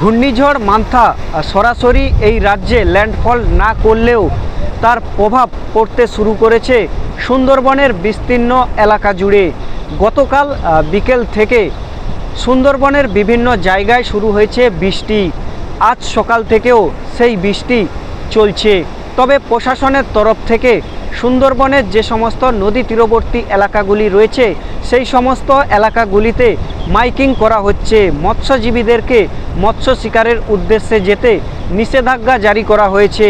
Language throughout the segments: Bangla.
ঘূর্ণিঝড় মান্থা সরাসরি এই রাজ্যে ল্যান্ডফল না করলেও তার প্রভাব পড়তে শুরু করেছে সুন্দরবনের বিস্তীর্ণ এলাকা জুড়ে। গতকাল বিকেল থেকে সুন্দরবনের বিভিন্ন জায়গায় শুরু হয়েছে বৃষ্টি। আজ সকাল থেকেও সেই বৃষ্টি চলছে। তবে প্রশাসনের তরফ থেকে সুন্দরবনের যে সমস্ত নদী তীরবর্তী এলাকাগুলি রয়েছে, সেই সমস্ত এলাকাগুলিতে মাইকিং করা হচ্ছে। মৎস্যজীবীদেরকে মৎস্য শিকারের উদ্দেশ্যে যেতে নিষেধাজ্ঞা জারি করা হয়েছে।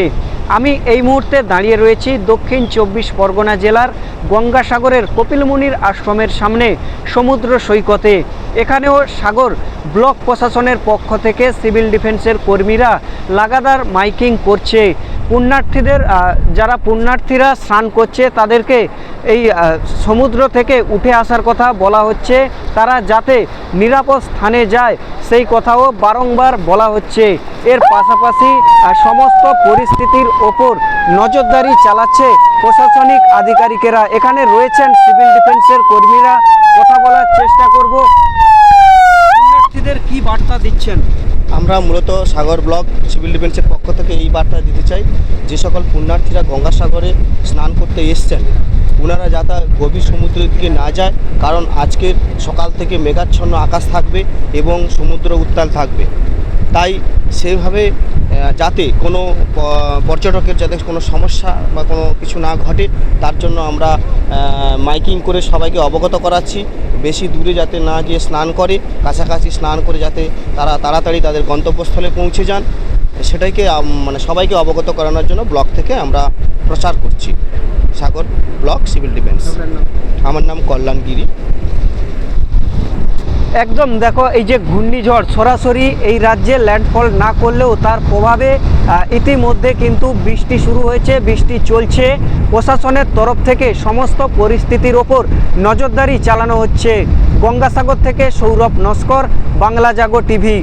আমি এই মুহূর্তে দাঁড়িয়ে রয়েছি দক্ষিণ চব্বিশ পরগনা জেলার গঙ্গাসাগরের কপিলমুনির আশ্রমের সামনে সমুদ্র সৈকতে। এখানেও সাগর ব্লক প্রশাসনের পক্ষ থেকে সিভিল ডিফেন্সের কর্মীরা লাগাতার মাইকিং করছে। পুণ্যার্থীদের যারা পুণ্যার্থীরা স্নান করছে তাদেরকে এই সমুদ্র থেকে উঠে আসার কথা বলা হচ্ছে। তারা যাতে নিরাপদ স্থানে যায়, সেই কথাও বারংবার বলা হচ্ছে। এর পাশাপাশি সমস্ত পরিস্থিতির ওপর নজরদারি চালাচ্ছে প্রশাসনিক আধিকারিকেরা। এখানে রয়েছেন সিভিল ডিফেন্সের কর্মীরা। কথা বলার চেষ্টা করব। পুণ্যার্থীদের কি বার্তা দিচ্ছেন? আমরা মূলত সাগর ব্লক সিভিল ডিফেন্সের পক্ষ থেকে এই বার্তা দিতে চাই, যে সকল পুণ্যার্থীরা গঙ্গাসাগরে স্নান করতে এসছেন ওনারা যাতে গভীর সমুদ্রের দিকে না যায়, কারণ আজকের সকাল থেকে মেঘাচ্ছন্ন আকাশ থাকবে এবং সমুদ্র উত্তাল থাকবে। তাই সেভাবে যাতে কোনো পর্যটকের যাতে কোনো সমস্যা বা কোনো কিছু না ঘটে তার জন্য আমরা মাইকিং করে সবাইকে অবগত করাচ্ছি। বেশি দূরে যাতে না গিয়ে স্নান করে কাছাকাছি স্নান করে যাতে তারা তাড়াতাড়ি তাদের গন্তব্যস্থলে পৌঁছে যান। সেটাইকে মানে সবাইকে অবগত করানোর জন্য ব্লক থেকে আমরা প্রচার করছি। Sagar block civil defence. আমার নাম কল্যাণগিরি। একদম দেখো, এই যে ঘূর্ণিঝড়, সরাসরি এই রাজ্যে ল্যান্ডফল না করলেও তার প্রভাবে ইতিমধ্যে কিন্তু বৃষ্টি শুরু হয়েছে, বৃষ্টি চলছে। প্রশাসনের তরফ থেকে সমস্ত পরিস্থিতির ওপর নজরদারি চালানো হচ্ছে। গঙ্গাসাগর থেকে সৌরভ নস্কর, বাংলা জাগো টিভি।